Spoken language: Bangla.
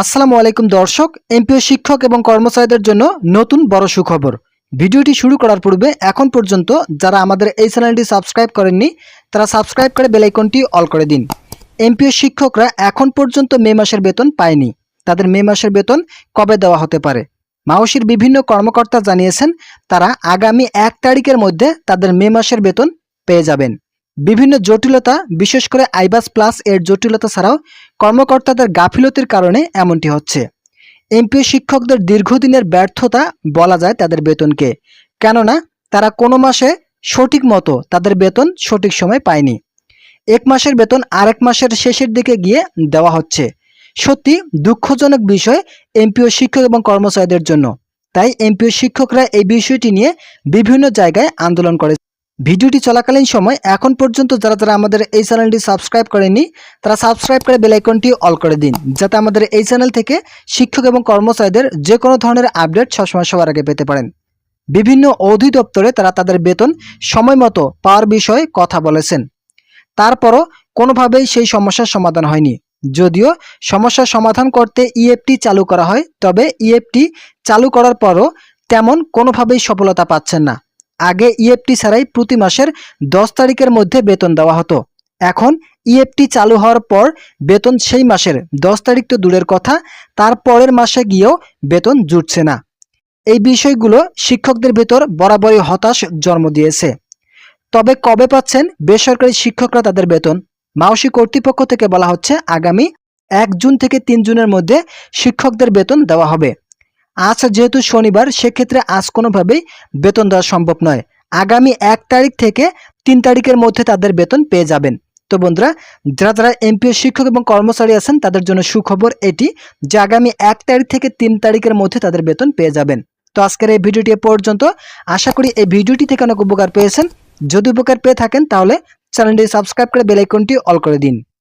আসসালামু আলাইকুম দর্শক, এমপিও শিক্ষক এবং কর্মচারীদের জন্য নতুন বড় সুখবর। ভিডিওটি শুরু করার পূর্বে এখন পর্যন্ত যারা আমাদের এই চ্যানেলটি সাবস্ক্রাইব করেননি, তারা সাবস্ক্রাইব করে বেল আইকনটি অল করে দিন। এমপিও শিক্ষকরা এখন পর্যন্ত মে মাসের বেতন পায়নি। তাদের মে মাসের বেতন কবে দেওয়া হতে পারে? মাওসির বিভিন্ন কর্মকর্তা জানিয়েছেন, তারা আগামী এক তারিখের মধ্যে তাদের মে মাসের বেতন পেয়ে যাবেন। বিভিন্ন জটিলতা, বিশেষ করে আইবাস প্লাস এর জটিলতা ছাড়াও কর্মকর্তাদের গাফিলতির কারণে এমনটি হচ্ছে। এমপিও শিক্ষকদের দীর্ঘদিনের ব্যর্থতা বলা যায় তাদের বেতনকে, কেননা তারা কোনো মাসে সঠিক মতো তাদের বেতন সঠিক সময় পায়নি। এক মাসের বেতন আরেক মাসের শেষের দিকে গিয়ে দেওয়া হচ্ছে। সত্যি দুঃখজনক বিষয় এমপিও শিক্ষক এবং কর্মচারীদের জন্য। তাই এমপিও শিক্ষকরা এই বিষয়টি নিয়ে বিভিন্ন জায়গায় আন্দোলন করে ভিডিওটি চলাকালীন সময় এখন পর্যন্ত যারা যারা আমাদের এই চ্যানেলটি সাবস্ক্রাইব করেনি তারা সাবস্ক্রাইব করে বেল আইকনটি অল করে দিন, যাতে আমাদের এই চ্যানেল থেকে শিক্ষক এবং কর্মচারীদের যে কোনো ধরনের আপডেট সবসময় সবার আগে পেতে পারেন। বিভিন্ন অধিদপ্তরে তারা তাদের বেতন, সময় মতো পাওয়ার বিষয়ে কথা বলেছেন। তারপরও কোনোভাবেই সেই সমস্যার সমাধান হয়নি। যদিও সমস্যার সমাধান করতে ইএফটি চালু করা হয়, তবে ইএফটি চালু করার পরও তেমন কোনোভাবেই সফলতা পাচ্ছেন না। আগে ইএফটি ছাড়াই প্রতি মাসের দশ তারিখের মধ্যে বেতন দেওয়া হতো। এখন ইএফটি চালু হওয়ার পর বেতন সেই মাসের দশ তারিখ তো দূরের কথা, তার পরের মাসে গিয়েও বেতন জুটছে না। এই বিষয়গুলো শিক্ষকদের ভেতর বরাবরই হতাশ জন্ম দিয়েছে। তবে কবে পাচ্ছেন বেসরকারি শিক্ষকরা তাদের বেতন? মাওসি কর্তৃপক্ষ থেকে বলা হচ্ছে আগামী এক জুন থেকে তিন জুনের মধ্যে শিক্ষকদের বেতন দেওয়া হবে। আজ যেহেতু শনিবার, সেক্ষেত্রে আজ কোনোভাবেই বেতন দেওয়া সম্ভব নয়। আগামী এক তারিখ থেকে তিন তারিখের মধ্যে তাদের বেতন পেয়ে যাবেন। তো বন্ধুরা, যারা যারা এমপিও শিক্ষক এবং কর্মচারী আছেন, তাদের জন্য সুখবর এটি যে আগামী এক তারিখ থেকে তিন তারিখের মধ্যে তাদের বেতন পেয়ে যাবেন। তো আজকের এই ভিডিওটি পর্যন্ত। আশা করি এই ভিডিওটি থেকে অনেক উপকার পেয়েছেন। যদি উপকার পেয়ে থাকেন, তাহলে চ্যানেলটি সাবস্ক্রাইব করে বেল আইকনটি অল করে দিন।